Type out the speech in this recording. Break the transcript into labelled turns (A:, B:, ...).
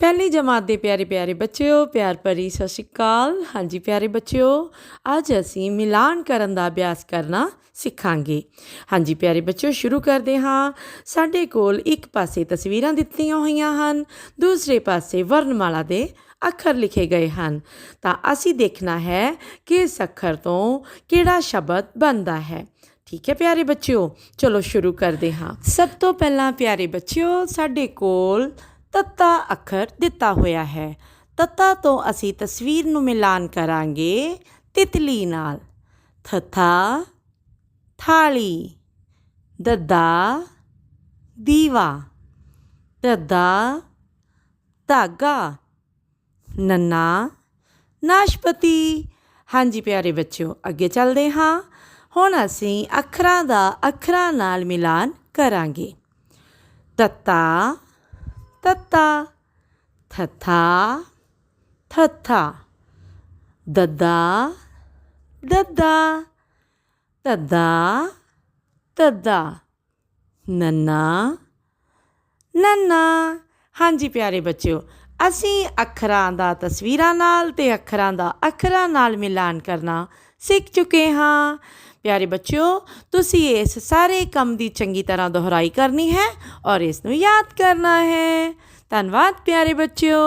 A: ਪਹਿਲੀ ਜਮਾਤ ਦੇ ਪਿਆਰੇ ਪਿਆਰੇ ਬੱਚਿਓ, ਪਿਆਰ ਭਰੀ ਸਤਿ ਸ਼੍ਰੀ ਅਕਾਲ। ਹਾਂਜੀ ਪਿਆਰੇ ਬੱਚਿਓ, ਅੱਜ ਅਸੀਂ ਮਿਲਾਨ ਕਰਨ ਦਾ ਅਭਿਆਸ ਕਰਨਾ ਸਿੱਖਾਂਗੇ। ਹਾਂਜੀ ਪਿਆਰੇ ਬੱਚਿਓ, ਸ਼ੁਰੂ ਕਰਦੇ ਹਾਂ। ਸਾਡੇ ਕੋਲ ਇੱਕ ਪਾਸੇ ਤਸਵੀਰਾਂ ਦਿੱਤੀਆਂ ਹੋਈਆਂ ਹਨ, ਦੂਸਰੇ ਪਾਸੇ ਵਰਣਮਾਲਾ ਦੇ ਅੱਖਰ ਲਿਖੇ ਗਏ ਹਨ। ਤਾਂ ਅਸੀਂ ਦੇਖਣਾ ਹੈ ਕਿ ਇਸ ਅੱਖਰ ਤੋਂ ਕਿਹੜਾ ਸ਼ਬਦ ਬਣਦਾ ਹੈ। ਠੀਕ ਹੈ ਪਿਆਰੇ ਬੱਚਿਓ, ਚਲੋ ਸ਼ੁਰੂ ਕਰਦੇ ਹਾਂ। ਸਭ ਤੋਂ ਪਹਿਲਾਂ ਪਿਆਰੇ ਬੱਚਿਓ, ਸਾਡੇ ਕੋਲ ਤੱਤਾ ਅੱਖਰ ਦਿੱਤਾ ਹੋਇਆ ਹੈ। ਤੱਤਾ ਤੋਂ ਅਸੀਂ ਤਸਵੀਰ ਨੂੰ ਮਿਲਾਨ ਕਰਾਂਗੇ ਤਿਤਲੀ ਨਾਲ। ਥਥਾ ਥਾਲੀ। ਦੱਦਾ, ਦੀਵਾ। ਦੱਦਾ, ਧਾਗਾ। ਨੰਨਾ, ਨਾਸ਼ਪਤੀ। ਹਾਂਜੀ ਪਿਆਰੇ ਬੱਚਿਓ, ਅੱਗੇ ਚੱਲਦੇ ਹਾਂ। ਹੁਣ ਅਸੀਂ ਅੱਖਰਾਂ ਦਾ ਅੱਖਰਾਂ ਨਾਲ ਮਿਲਾਨ ਕਰਾਂਗੇ। ਤੱਤਾ ਤੱਤਾ, ਥਥਾ ਥਥਾ, ਦੱਦਾ ਦੱਦਾ ਤੱਦਾ ਤੱਦਾ ਨੰਨਾ ਨੰਨਾ। ਹਾਂਜੀ ਪਿਆਰੇ ਬੱਚਿਓ, ਅਸੀਂ ਅੱਖਰਾਂ ਦਾ ਤਸਵੀਰਾਂ ਨਾਲ ਤੇ ਅੱਖਰਾਂ ਦਾ ਅੱਖਰਾਂ ਨਾਲ ਮਿਲਾਨ ਕਰਨਾ ਸਿੱਖ ਚੁੱਕੇ ਹਾਂ। ਪਿਆਰੇ ਬੱਚਿਓ, ਤੁਸੀਂ ਇਸ ਸਾਰੇ ਕੰਮ ਦੀ ਚੰਗੀ ਤਰ੍ਹਾਂ ਦੁਹਰਾਈ ਕਰਨੀ ਹੈ ਔਰ ਇਸ ਨੂੰ ਯਾਦ ਕਰਨਾ ਹੈ। ਧੰਨਵਾਦ ਪਿਆਰੇ ਬੱਚਿਓ।